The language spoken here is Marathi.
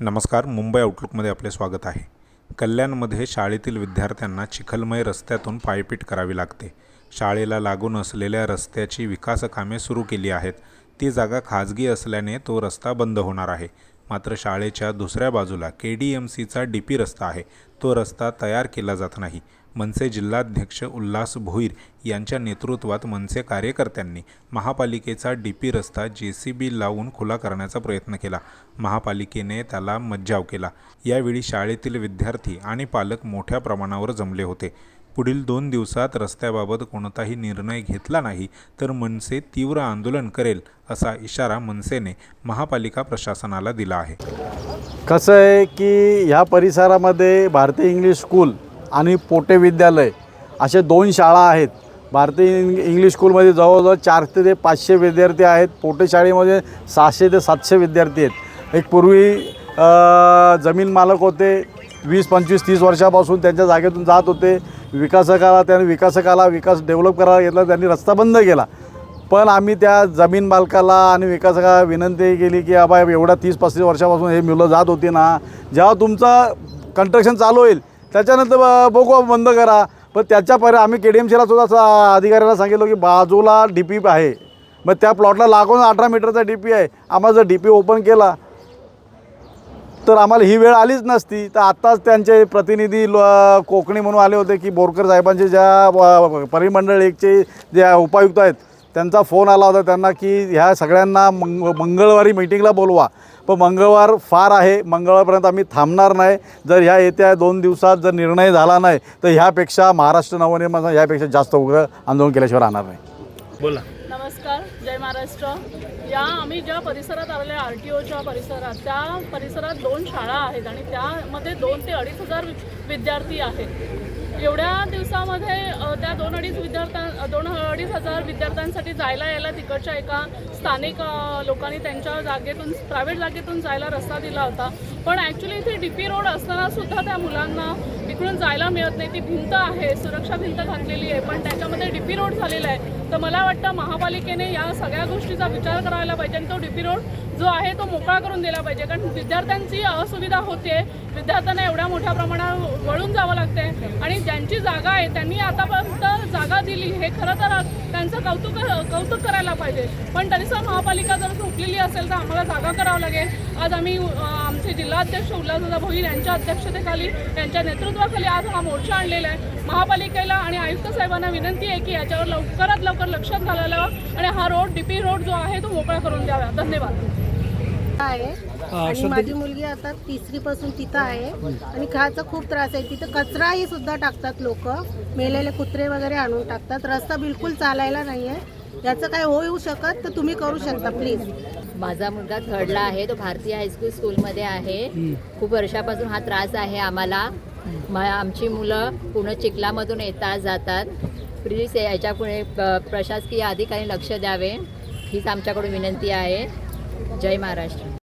नमस्कार मुंबई आउटलुकमध्ये आपले स्वागत आहे. कल्याणमध्ये शाळेतील विद्यार्थ्यांना चिखलमय रस्त्यातून पायपीट करावी लागते. शाळेला लागून असलेल्या रस्त्याची विकासकामे सुरू केली आहेत. ती जागा खाजगी असल्याने तो रस्ता बंद होणार आहे. मात्र शाळेच्या दुसऱ्या बाजूला के डी एम सीचा डी पी रस्ता आहे. तो रस्ता तयार केला जात नाही. मनसे जिल्हाध्यक्ष उल्हास भोईर यांच्या नेतृत्वात मनसे कार्यकर्त्यांनी महापालिकेचा डी पी रस्ता जे सी बी लावून खुला करण्याचा प्रयत्न केला. महापालिकेने त्याला मज्जाव केला. यावेळी शाळेतील विद्यार्थी आणि पालक मोठ्या प्रमाणावर जमले होते. पुढील दोन दिवसात रस्त्याबाबत कोणताही निर्णय घेतला नाही तर मनसे तीव्र आंदोलन करेल असा इशारा मनसेने महापालिका प्रशासनाला दिला आहे. कसं आहे की ह्या परिसरामध्ये भारतीय इंग्लिश स्कूल आणि पोटे विद्यालय असे दोन शाळा आहेत. भारतीय इंग इंग्लिश स्कूलमध्ये जवळजवळ चारशे ते पाचशे विद्यार्थी आहेत. पोटे शाळेमध्ये सहाशे ते सातशे विद्यार्थी आहेत. एक पूर्वी जमीन मालक होते. वीस पंचवीस तीस वर्षापासून त्यांच्या जागेतून जात होते. विकासकाला त्यांनी विकासकाला विकास डेव्हलप करायला घेतला. त्यांनी रस्ता बंद केला. पण आम्ही त्या जमीन मालकाला आणि विकासकाला विनंती केली की आबा एवढ्या तीस पस्तीस वर्षापासून हे मुलं जात होती ना. जेव्हा तुमचं कंस्ट्रक्शन चालू होईल त्याच्यानंतर बघू बंद करा. पण त्याच्या पर आम्ही के डी एम सीला सुद्धा अधिकाऱ्याला सांगितलं की बाजूला डी पी आहे. मग त्या प्लॉटला लागून अठरा मीटरचा डी पी आहे. आम्हाला जर डी पी ओपन केला तर आम्हाला ही वेळ आलीच नसती. तर आत्ताच त्यांचे प्रतिनिधी लो- कोकणी म्हणून आले होते की बोरकर साहेबांचे ज्या परिमंडळ एकचे जे उपायुक्त आहेत त्यांचा फोन आला होता त्यांना की ह्या सगळ्यांना मंग मंगळवारी मीटिंगला बोलवा. पण मंगळवार फार आहे मंगळवारपर्यंत आम्ही थांबणार नाही. जर ह्या येत्या दोन दिवसात जर निर्णय झाला नाही तर ह्यापेक्षा महाराष्ट्र नवनिर्माण ह्यापेक्षा जास्त उग्र आंदोलन केल्याशिवाय राहणार नाही. नमस्कार जय महाराष्ट्र. या आम्ही ज्या परिसरात आलेल्या आर टी ओच्या परिसरात त्या परिसरात दोन शाळा आहेत आणि त्यामध्ये दोन ते अडीच हजार विद्यार्थी आहेत. एवढ्या दिवसामध्ये त्या दोन अडीच विद्यार्थ्यां दोन अडीच हजार विद्यार्थ्यांसाठी जायला यायला तिकडच्या एका स्थानिक लोकांनी त्यांच्या जागेतून प्रायव्हेट जागेतून जायला रस्ता दिला होता. पण ॲक्च्युली इथे डी पी रोड असताना सुद्धा त्या मुलांना इकडून जायला मिळत नाही. ती भिंत आहे सुरक्षा भिंत घातलेली आहे पण त्याच्यामध्ये डी पी रोड झालेला आहे. तर मला वाटतं महापालिकेने या सगळ्या गोष्टीचा विचार करायला पाहिजे आणि तो डी पी रोड जो आहे तो मोकळा करून दिला पाहिजे. कारण विद्यार्थ्यांची असुविधा होते. विद्यार्थ्यांना एवढ्या मोठ्या प्रमाणात वळून जावं लागते. आणि ज्यांची जागा आहे त्यांनी आतापर्यंत जागा दिली. हे खरं तर त्यांचं कौतुक कौतुक करायला पाहिजे. पण तरीसुद्धा महापालिका जर सुटलेली असेल तर आम्हाला जागा करावं लागेल. आज आम्ही आमचे जिल्हाध्यक्ष उल्हासदादा भोईर यांच्या अध्यक्षतेखाली यांच्या नेतृत्वाखाली आज हा मोर्चा आणलेला आहे. महापालिकेला आणि आयुक्त साहेबांना विनंती आहे की याच्यावर लवकरात लवकर लक्षात घालायला आणि हा रोड डीपी रोड जो आहे तो मोकळा करून द्यावा. धन्यवाद. आहे. आणि माझी मुलगी आता तिसरी पासून तिथं आहे. आणि खायचा खूप त्रास आहे. तिथं कचराही सुद्धा टाकतात लोक. मेलेले कुत्रे वगैरे आणून टाकतात. रस्ता बिलकुल चालायला नाही आहे याचं काय होऊ शकत तर तुम्ही करू शकता प्लीज माझा मुलगा थर्डला आहे. तो भारतीय हायस्कूल स्कूलमध्ये आहे. खूप वर्षापासून हा त्रास आहे आम्हाला. म आमची मुलं पूर्ण चिखलामधून येतात जातात. प्लीज याच्यापुढे प- प्रशासकीय अधिकारी लक्ष द्यावे. हीच आमच्याकडून विनंती आहे. જય મહારાષ્ટ્ર.